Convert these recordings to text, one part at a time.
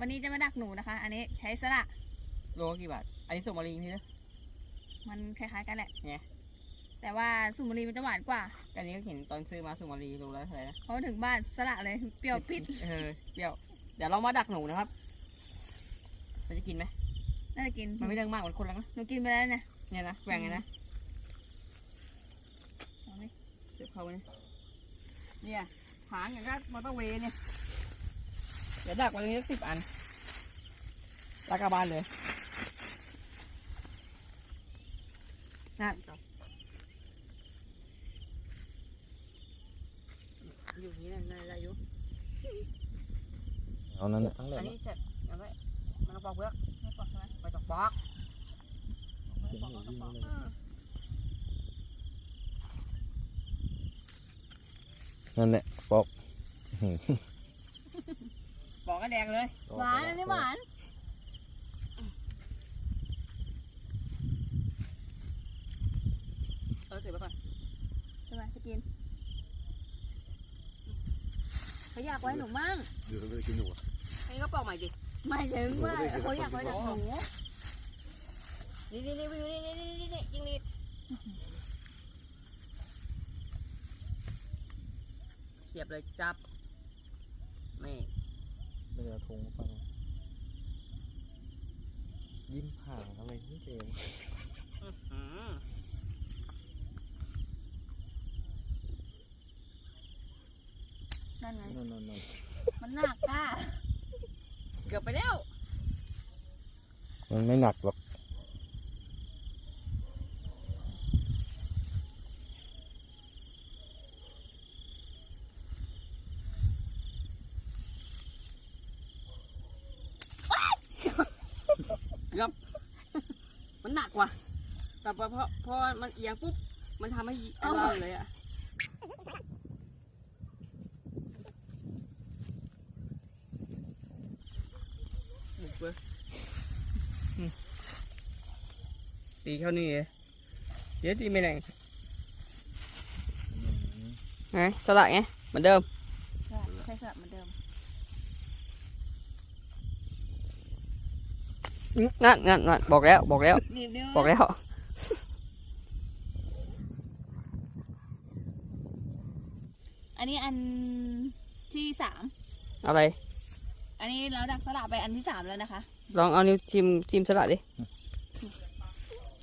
วันนี้จะมาดักหนูนะคะ อันนี้ใช้สละโลกี่บาท อันนี้สุมารีนี่นะ มันคล้ายๆกันแหละไงแต่ว่าสุมารีมันจะหวานกว่าอันนี้ก็เห็นตอนซื้อมาสุมารีโลละเท่าไหร่นะเพราะถึงบ้านสละเลยเปรี้ยวปิด เออ เปรี้ยว เดี๋ยวเรามาดักหนูนะครับเราจะกินไหมน่าจะกิน มันไม่เรื่องมากเหมือนคนละนะ หนูกินไปแล้วเนี่ยเนี่ยนะแหว่งไงนะเอาไหมเสียบเข้าไปนี่เนี่ยหางอย่างก็มอเตอร์เวย์เนี่ยเดี๋ยวดักไว้ตรงนี้สักสิบอันลากกลับบ้านเลยนั่นอยู่อย่างนี้นะนายอายุเอานั่นน่ะทั้งแหลอันมนี้เสร็จเอาไว้มันต้องปอกเปลือกไม่ปอกใช่ไหมไปตอกปอกไม่ปอกก็ต้องปอกเออนั่นแหละปอกป อกก็แดงเลยหวานอันนี้หวานเออเก็บไปก่อนใช่ไหมจะกินเขาอยากไว้หนูมั่งเดี๋ยวเราจะกินหนูอันนี้ก็ปอกใหม่ดิไม่ถึงว่าเขาอยากไว้ดักหนูนี่นี่นี่นี่นี่นี่นี่นี่ยิงนี่เสียบเลยจับนี่ ไม่ได้เอาธงไปนะยิ้มผ่าทำไมไม่เจออืมนั่นไงนั่นนั่นนั่นมันหนักอะเกือบไปแล้ว มันไม่หนักหรอก กว่ะ แต่พอพอพอมันเอียงปุ๊บ มันทำให้ไอ้เราเลยอะบุกเลยอืมตีเข้านี่เลยเดี๋ยวตีไม่แรงไงสละไงเหมือนเดิม ใช่ใช่สลับเหมือนเดิม งั้นงั้นงั้นบอกแล้วบอกแล้วหนีบนิ้วบอกแล้ว อันนี้อันที่สามอะไร อันนี้เราดักสลับไปอันที่สามแล้วนะคะ ลองเอานิ้วชิมชิมสลัดดิ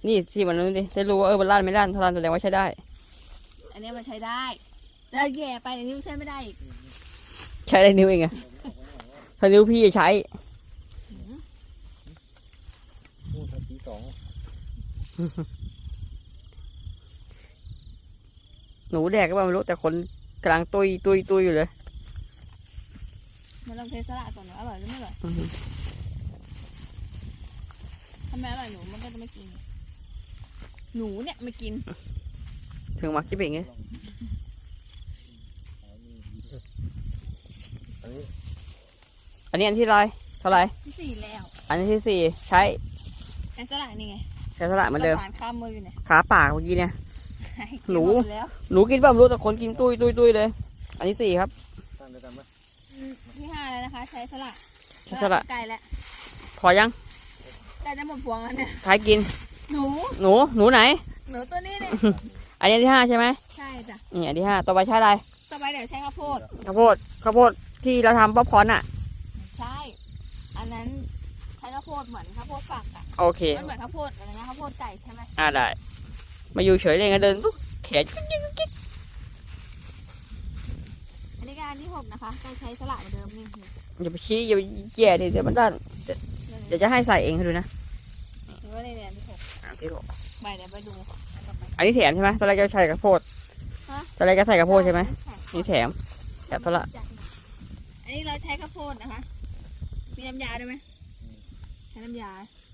นี่ชิมมันนู้นดิ จะรู้ว่าเออมันลั่นไม่ลั่นถ้าลั่นแสดงว่าใช้ได้ อันนี้มันใช้ได้ แล้วแย่ไปอันนี้ใช้ไม่ได้อีก ใช้ได้นิ้วเองอะถ้านิ้วพี่จะใช้ พูดทัทีสอง หนูแดกก็ไม่รู้แต่คนกำลังตุยตุยตุยอยู่เลยมันลองเทสละก่อนว่าอร่อยหรือไม่อร่อยอื้อหือถ้าไม่อร่อยหนูมันก็จะไม่กิน หนูเนี่ยไม่กิน ถึงมาคิดเป็นไงอันนี้อันนี้อันที่ไรเท่าไหรที่สี่แล้ว อันที่สี่ใช้อันสละนี่ไง ใช้สลัดเหมือนเดิมหวานข้ามมืออยู่เนี่ยขาปากเมื่อกี้เนี่ย หนู กิมดแล้วหนูกินป่ะไม่รู้แต่คนกินตุยตุยตุยเลย อันที่สี่ครับตั้งได้ตามไหมอืมที่ห้าแล้วนะคะ ใช้สละใช้สละ ไก่แล้วพอยังไก่จะหมดพวงแล้วเนี่ยใครกิน หนูหนู หนูไหน หนูตัวนี้เนี่ยอันนี้อันที่ห้าใช่ไหมใช่จ้ะนี่อันที่ห้าต่อไปใช้อะไรต่อไปเดี๋ยวใช้ข้าวโพดข้าวโพดข้าวโพดที่เราทำป๊อปคอร์นอะ ใช่ อันนั้นใช้ข้าวโพดเหมือนข้าวโพดฝักอะโอเค มันเหมือนข้าวโพดอะไรนะข้าวโพดไก่ใช่ไหมอ่าได้ มาอยู่เฉยเลยไงเดินปุ๊บแขนอันนี้ก็อันที่หกนะคะก็ใช้สละเหมือนเดิมนี่อย่าไปชี้อย่าไปแย่ดิเดี๋ยวมันด้านเดี๋ยวจะให้ใส่เองให้ดูนะหรือว่าในเดือนที่หกอะที่บอกไปเดี๋ยวไปดูต่อไปอันนี้แถมใช่ไหมตอนแรกจะใส่ข้าวโพดฮะตอนแรกจะใส่ข้าวโพดใช่ไหมนี่แถมแถมพละอันนี้เราใช้ข้าวโพดนะคะ มีน้ำยาด้วยไหมใช้ น้ำยา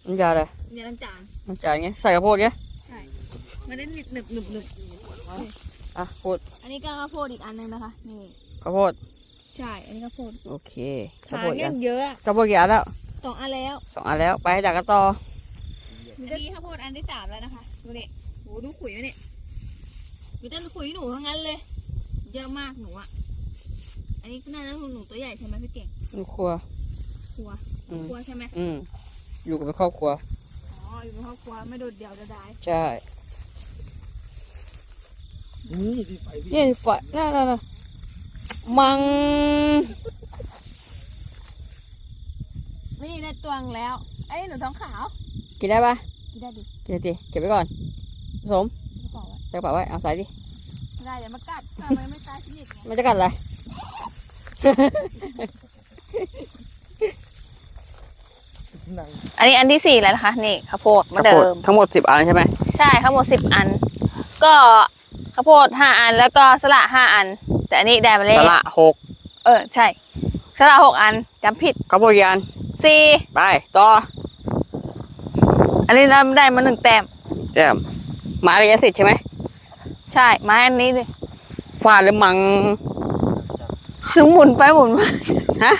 น้ำยาอะไรน้ำยาล้างจานน้ำจานเงี้ยใส่ข้าวโพดเงี้ยใช่มันได้หนึบหนึบหนึบหนึบอะพูดอันนี้ก็ข้าวโพดอีกอันหนึงนะคะนี่ข้าวโพดใช่ อันนี้ข้าวโพดโอเคข้าวขาโพดอีกเนี่อัยนเยอะอะข้าวโพดกี่อันแล้วสองอันแล้วสองอันแล้วไปให้ดักกันต่ออันนี้ข้าวโพดอันที่สามแล้วนะคะดูดิโหดูขุยไว้เนี่ยมีแต่ขุยหนูทั้งนั้นเลย เยอะมากหนูอะอันนี้ก็น่าจะหนูตัวใหญ่ใช่ไหมพี่เก่งลูกครัวครัวอืมกลัวใช่ไหมอืม อยู่กับครอบครัว อ๋อ อยู่ในครอบครัวไม่โดดเดี่ยวจะได้ใช่ นี่ที่ไฟพี่นี่ฝน่าน่าน่ามัง นี่ในตวงแล้วไอ้ยหนูท้องขาวกินได้ปะกินได้ดิกินดิเก็บไว้ก่อนผสมกระเป๋าไว้ใส่กระเป๋าไว้ เอาใส่ดิ ไม่ได้เดี๋ยวมากัดทำไมไม่ตายสนิทไงมันจะกัดอะไรนั่ง อันนี้อันที่สี่แล้วนะคะนี่ข้าวโพดเหมือนข้าวเดิโพดมทั้งหมดสิบอันใช่ไหมใช่ข้าวโพดสิบอัน ก็ข้าวโพดห้าอันแล้วก็สละห้าอัน แต่อันนี้ได้มาเลยสละหกเออใช่สละหกอันจำผิดข้าวโพดยานสี่ไปต่ออันนี้เราได้มาหนึ่งแต้มเดี๋ยวมาระยะสิทธิ์ใช่ไหมใช่ไม้อันนี้เลยฟาดหรือมังหนูหมุนไปหมุนมาฮะ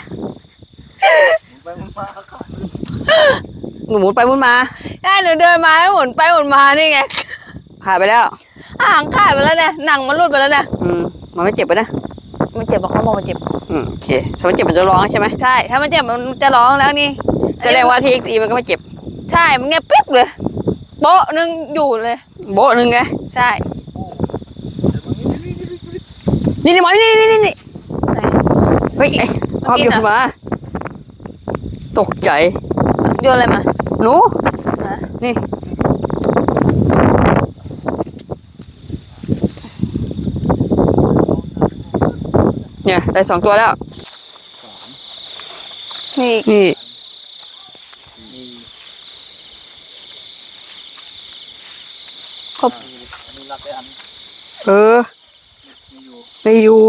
หนูหมุนไปหมุนมาได้หนูเดินมาแล้วหมุนไปหมุนมานี่ไงขาดไปแล้วหางขาดไปแล้วเนี่ยหนังมันหลุดไปแล้วเนี่ยอืมมันไม่เจ็บไปนะมันเจ็บบอกเขาบอกมันเจ็บอืมโอเคถ้ามันเจ็บมันจะร้องใช่ไหมใช่ถ้ามันเจ็บมันจะร้องแล้วนี่แสดงว่าที่อีมันก็ไม่เจ็บ ใช่มันเงียบปิ๊บเลยโป๊ะนึงอยู่เลย โบ๊ะหนึ่งไงใช่นี่นี่หมอนี่นี่นี่นี่เฮ้ยไอ้ภาพกิอนยู่เหรอขึ้นมา ตกใจ โยนอะไรมา หนูฮะนี่ เนี่ย ได้สองตัวแล้ว นี่ นี่มีครบอันนี้รับได้อันเออมีอยู่ไม่อยู่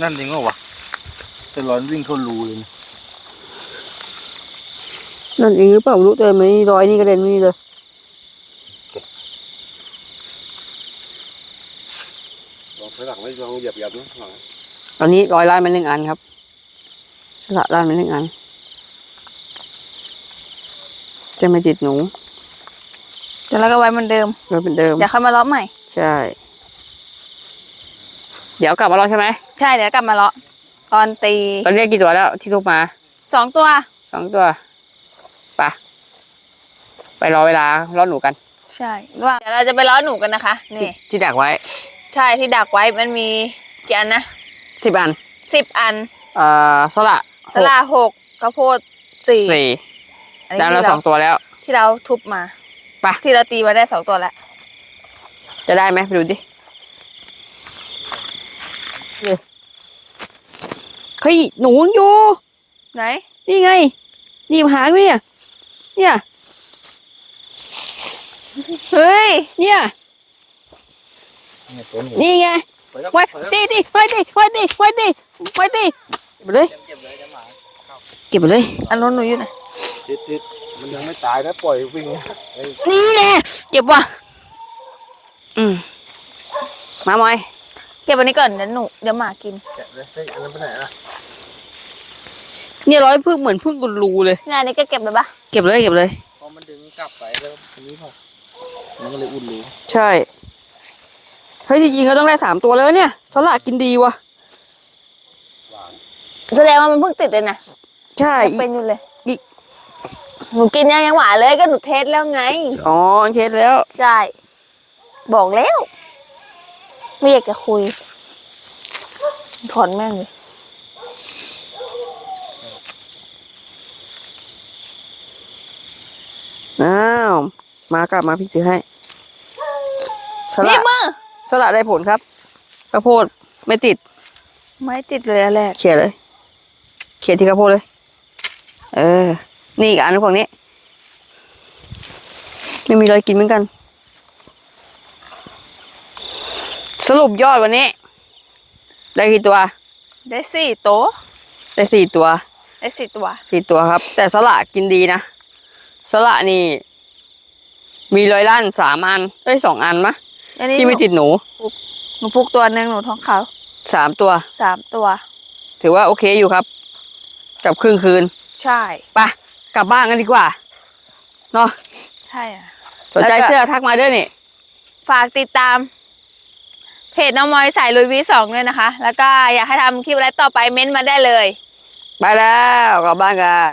นั่นจริงเหรอวะแต่ร้อนวิ่งเข้ารูเลยนะ นั่นเองหรือเปล่าไม่รู้แต่ไม่รอยนี่กระเด็นนี่เลยลองไปหลังไว้ลองเหยียบเหยียบนะหลังตอนนี้รอยล้านมาหนึ่งอันครับสละล้านมาหนึ่งอัน จะไม่ติดหนูเดี๋ยวเราก็ไว้เหมือนเดิมโดยเป็นเดิมเดี๋ยวค่อยมาเลาะใหม่ ใช่ เดี๋ยวกลับมารอใช่ไหมใช่เดี๋ยวกลับมาเลาะตอนตีตอนนี้กี่ตัวแล้วที่ทุกมาสองตัวสองตัว ไปะไปรอเวลารอหนูกัน ใช่ว่าเดี๋ยวเราจะไปเลาะหนูกันนะคะ ที่นี่ ที่ดักไว้ใช่ที่ดักไว้มันมีกี่อันนะสิบอัน สิบอันเอ่อสละสลาหกข้าวโพดสี่สี่อันได้นี้แล้วที่สเราองตัวแล้ว ที่เราทุบมาไป ที่เราตีมาได้สองตัวแล้ว จะได้ไหมไปดูดิเฮ้ยหนูยังอยู่ ไหน นี่ไงหนีบหางไว้เนี่ย เนี่ย เฮ้ย เนี่ย เนี่ยตัวหนูนี่ไงไปแล้วไว้ไปแล้วตีตีไว้ตีไว้ตีไว้ตีไว้ตีเก็บไปเลย เก็บเลยจะหมาเก็บไปเลย อันนู้นหนูอยู่ไหนติดติดมันยังไม่ตายนะปล่อยวิ่งไอ้นี่แหละเก็บว่ะ อืม มาหมอย เก็บวันนี้ก่อนเดี๋ยวหนูเดี๋ยวหมากินแกะเลยเฮ้ยอันนั้นไปไหนล่ะเนี่ยร้อยพึ่งเหมือนพึ่งกุลูเลยงานนี้ก็เก็บเลยปะ เก็บเลยเก็บเลย พอมันดึงกลับไปแล้วทีนี้พอมันก็เลยอุ่นรูใช่ เฮ้ยจริงๆก็ต้องได้สามตัวแล้วเนี่ยสละกินดีว่ะแสดงว่ามันเพิ่งติดเลยนะใช่ยังเป็นอยู่เลยอีกหนูกินยังยังหวานเลยก็หนูเทสแล้วไง อ๋อเช็ดแล้ว ใช่ บอกแล้ว ไม่อยากจะคุยถอนแม่งเลย อ้าว มากลับมาพี่ซื้อให้สนี่ละมือ สละได้ผลครับข้าวโพดไม่ติด ไม่ติดเลยอันแรก เขี่ยเลย เขี่ยที่ข้าวโพดเลย เออ นี่อีกอันนึงฝั่งนี้ ไม่มีรอยกินเหมือนกัน สรุปยอดวันนี้ ได้กี่ตัว ได้สี่โต๊ะได้สี่ตัว ได้สี่ตัว สี่ตัวครับ แต่สละกินดีนะ สละนี่ มีรอยลั่นสามอันได้ยสองอันมะอันนี้ที่ไม่ติดหนูหนูพุกตัวหนึ่งหนูท้องขาวสามตัว สามตัว ถือว่าโอเคอยู่ครับ กับครึ่งคืน ใช่ไปกลับบ้านกันดีกว่าเนาะใช่อะสนใจแล้วก็เสื้อทักมาด้วยนี่ฝากติดตาม เพจน้องมอยสายลุยวีสองด้วยนะคะ แล้วก็อยากให้ทำคลิปอะไรต่อไปเม้นต์มาได้เลย ไปแล้วกลับบ้านกัน